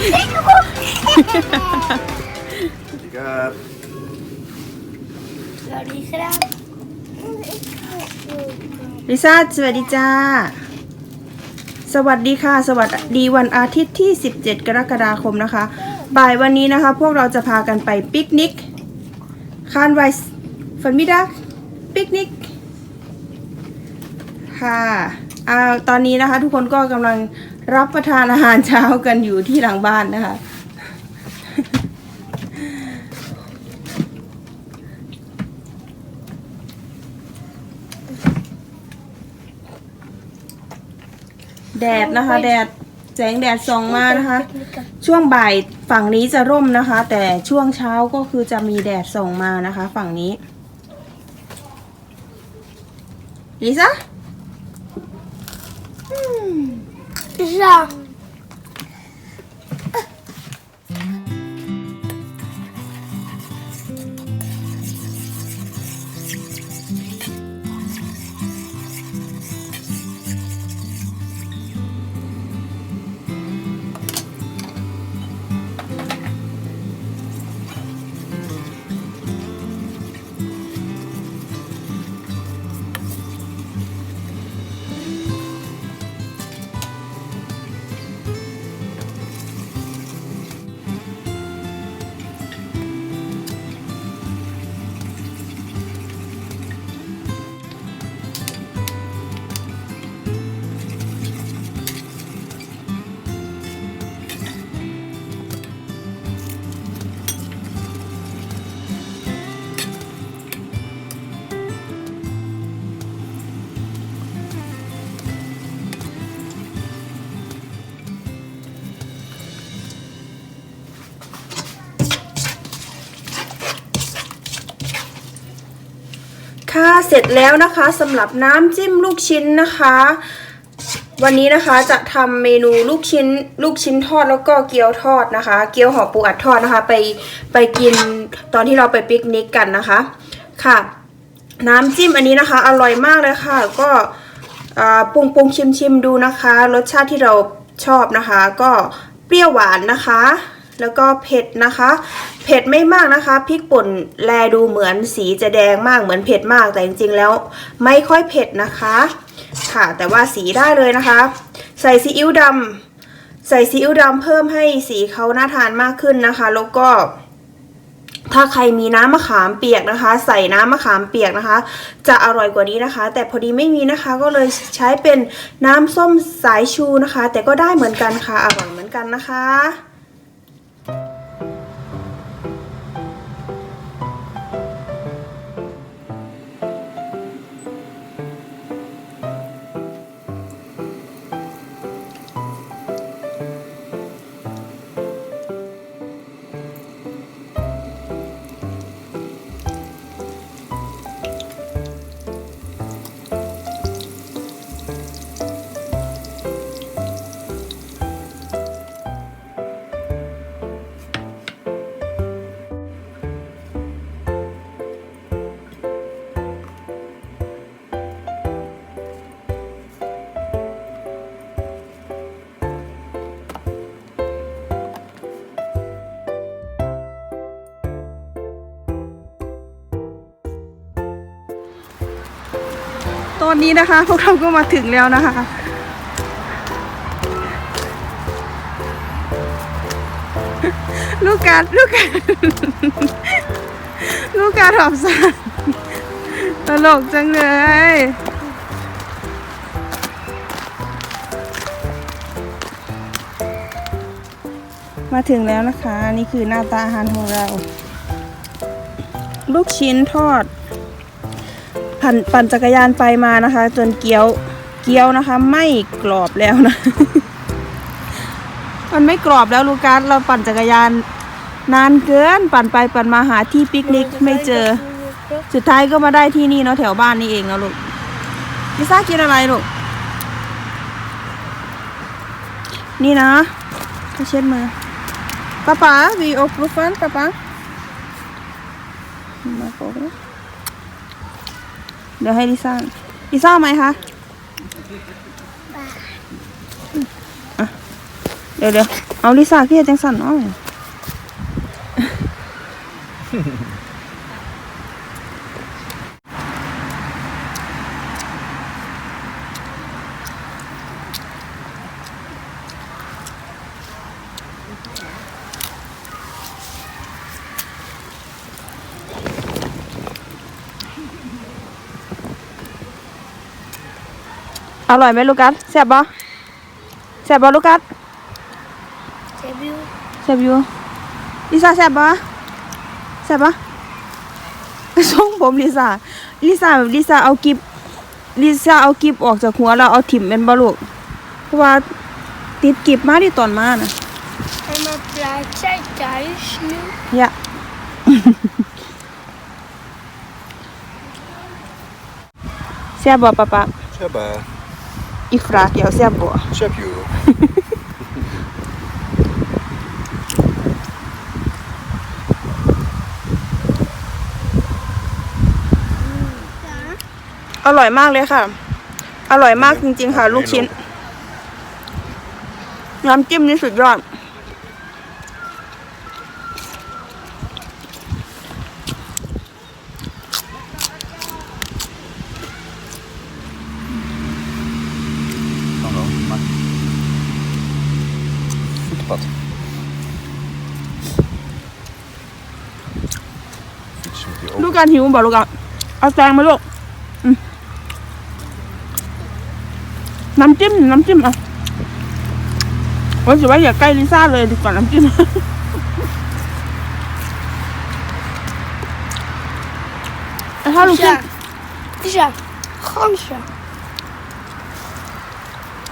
สวัสดีครับสวัสดีครับลิซ่าสวัสดีจ้า สวัสดีค่ะ สวัสดีวันอาทิตย์ที่ 17 กรกฎาคมนะคะ บ่ายวันนี้นะคะ พวกเราจะพากันไปปิกนิกคานไวส์ฟันมิดัาปิกนิกค่ะ อ่าตอนนี้นะคะ ทุกคนก็กำลังรับประทานอาหารเช้ากันอยู่ที่หลังบ้านนะคะ แดดนะคะ แดดแสงแดดส่องมานะคะ ช่วงบ่ายฝั่งนี้จะร่มนะคะ แต่ช่วงเช้าก็คือจะมีแดดส่องมานะคะ ฝั่งนี้ลิซ่า จ้ เสร็จแล้วนะคะสำหรับน้ำจิ้มลูกชิ้นนะคะ วันนี้นะคะจะทำเมนูลูกชิ้นลูกชิ้นทอดแล้วก็เกี๊ยวทอดนะคะ เกี๊ยวห่อปูอัดทอดนะคะ ไปไปกินตอนที่เราไปปิกนิกกันนะคะค่ะ น้ำจิ้มอันนี้นะคะ อร่อยมากเลยค่ะ ก็ปรุงปรุงชิมชิมดูนะคะ รสชาติที่เราชอบนะคะ ก็เปรี้ยวหวานนะคะ แล้วก็เผ็ดนะคะ เผ็ดไม่มากนะคะพริกป่นแลดูเหมือนสีจะแดงมากเหมือนเผ็ดมากแต่จริงๆแล้วไม่ค่อยเผ็ดนะคะ ค่ะแต่ว่าสีได้เลยนะคะ ใส่ซีอิ๊วดำใส่ซีอิ๊วดำเพิ่มให้สีเขาน่าทานมากขึ้นนะคะ แล้วก็ถ้าใครมีน้ำมะขามเปียกนะคะ ใส่น้ำมะขามเปียกนะคะ จะอร่อยกว่านี้นะคะ แต่พอดีไม่มีนะคะ ก็เลยใช้เป็นน้ำส้มสายชูนะคะ แต่ก็ได้เหมือนกันค่ะอร่อยเหมือนกันนะคะ ตอนนี้นะคะ พวกเราก็มาถึงแล้วนะคะ ลูกกาดลูกกาดลูกกาดหอบสันตลกจังเลยมาถึงแล้วนะคะ นี่คือหน้าตาอาหารของเรา ลูกชิ้นทอด ปั่นปั่นจักรยานไปมานะคะ จนเกี๊ยวเกี๊ยวนะคะ ไม่กรอบแล้วนะ มันไม่กรอบแล้วลูกัสเราปั่นจักรยานนานเกินปั่นไปปั่นมาหาที่ปิกนิกไม่เจอ สุดท้ายก็มาได้ที่นี่เนาะแถวบ้านนี่เองเนาะลูกลิซ่ากินอะไรลูกนี่นะถ้าเช็ดมือป้าป๋าวีโอปรูฟันป้าป๋ามาโกะ เดี๋ยวให้ลิซ่าลิซ่าไหมคะอะเดี๋ยวเดี๋ยวเอาลิซ่าพี่จังสันเนาะ อร่อยไหมลูกัสแซ่บบ่แซ่บบ่ลูกัสเซบิวแซ่บอยู่ลิซ่าแซ่บบ่แซ่บบ่ส่งผมลิซ่าลิซ่าแบบลิซ่าเอากิบลิซ่าเอากิบออกจากหัวแล้วเอาถิ่มเป็นบ่ลูกเพราะว่าติดกิบมาที่ตอนมาน่ะ En dan blijft zij thuis nu. ยะแซ่บบ่ปะปะ Sebbe, อี กฟรากเดียวแซ่บบ่ Sebju. อร่อยมากเลยค่ะ อร่อยมากจริงๆค่ะ ลูกชิ้น น้ำจิ้มนี่สุดยอด การหิวบอกลูกกันเอาแซงมาลูกน้ำจิ้มน้ำจิ้มอะโอ้ยถือว่าอย่าใกล้ลิซ่าเลยดีกว่าน้ำจิ้มถ้าลูกชิ้น Lisa. Lisa. Ganzen.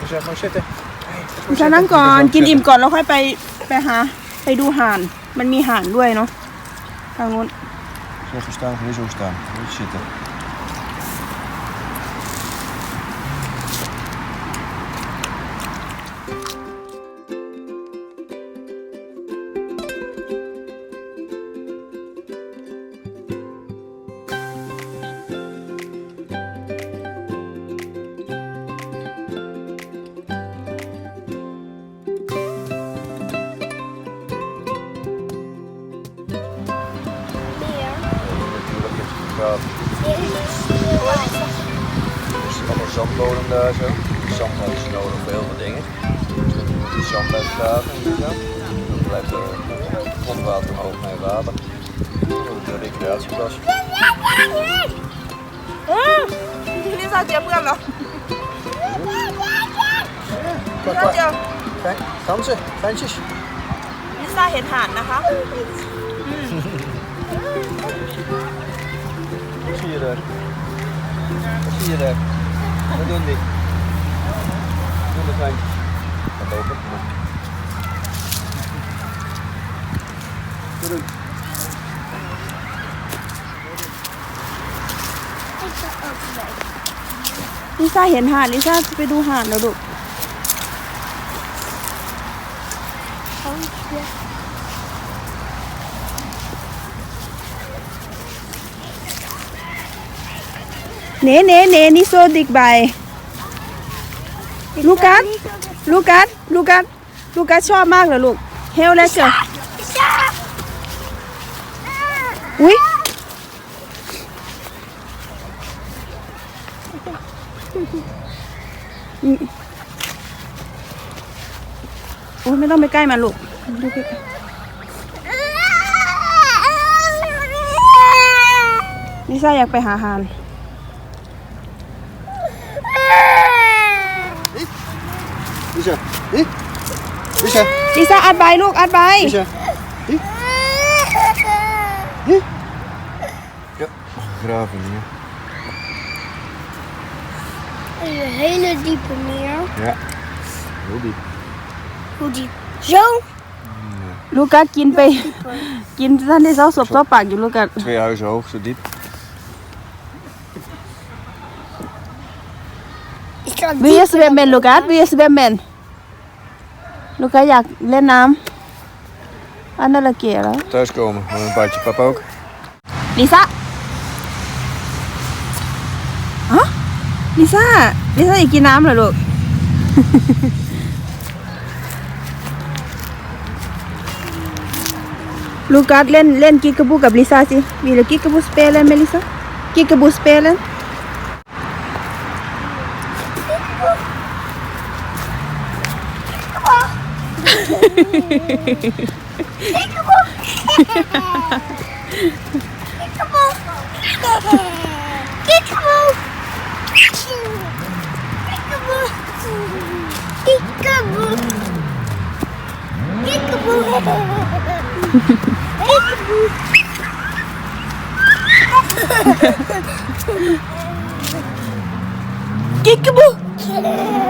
We zijn gewoon zitten. ลิซ่านั่งก่อนกินอิ่มก่อนแล้วค่อยไปไปหา ไปดูห่าน มันมีห่านด้วยเนาะทางนู้น Zo staan? weer zo staan. Goed zitten. Er is allemaal zandbodem daar zo. Zand hebben ze nodig voor heel veel dingen. Dus dat moet die zand blijft graven en zo. Dan blijft er grondwater omhoog met water. Dan wordt het een recreatieplas. ลิซ่าเจอเพื่อนแล้ว Kwak, ลิซ่าเจอ Kijk, ganzen, ventjes. ลิซ่าเห็นห่านนะคะ Wat zie je daar? Wat zie je daar? Wat doen die? Wat doen de kleintjes? Wat lopen? Wat doen? Ik ga ook mee. ลิซ่าเห็นห่านลิซ่าจะไปดูห่านแล้วลูก Gansje. เน่เน่เน่นี่โซดิกใบลูกัสลูกัสลูกัสลูกัสชอบมากเลยลูกเฮลแล้วเจ้ะ Lisa. อุ้ยโอ้ยไม่ต้องไปใกล้มันลูกดูใกล้ลิซ่าอยากไปหาหาน Lisa, hier. Lisa, ลิซ่าอัดใบลูกอัดใบ Lisa. Hier. Hier. Ja, graven hier. Een hele diepe meer. Ja, heel diep. Hoe diep? Zo? ลูกัสกินไป กินท่านได้เซาศพเซาปากอยู่ลูกัส Twee huizen hoog, zo diep. Ik ga วิย diep. สเวมเมน ลูกัสวิยสเวมเมนลูกัสอยากเล่นน้ำอันนั้นละเกียแล้ว Thuiskomen met een badje pap ook. ลิซ่าฮะลิซ่าลิซ่าอยากกินน้ำเหรอลูกลลูกัสเล่นเล่นกิกกะบูกับลิซ่าสิวิลกิกกะบูสเปเลนเมลิซ่ากิกกะบูสเปเลน Kickaboo! Kickaboo!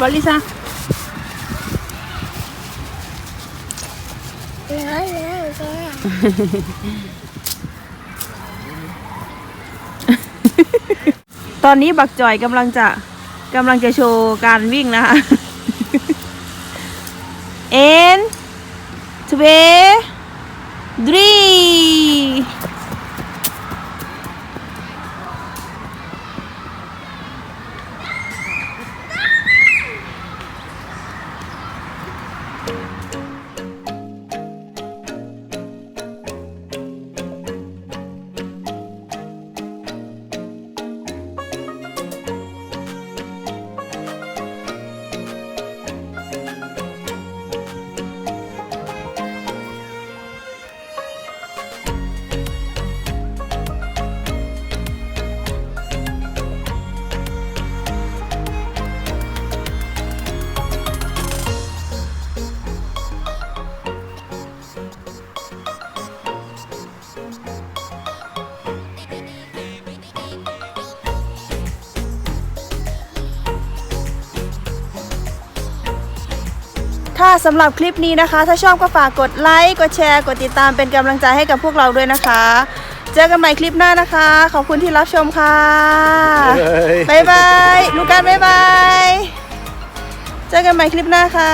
บู Kickaboo! Đấy, dạ, dạ, dạ, dạ. ใช่ปะลิซ่าตอนนี้บักจอยกำลังจะกำลังจะโชว์การวิ่งนะคะ เอ็นทเว สำหรับคลิปนี้นะคะ ถ้าชอบก็ฝากกดไลค์กดแชร์ กดติดตามเป็นกำลังใจให้กับพวกเราด้วยนะคะ เจอกันใหม่คลิปหน้านะคะ ขอบคุณที่รับชมค่ะบ๊ายบายบ๊ายบายลูกการบ๊ายบาย เจอกันใหม่คลิปหน้าค่ะ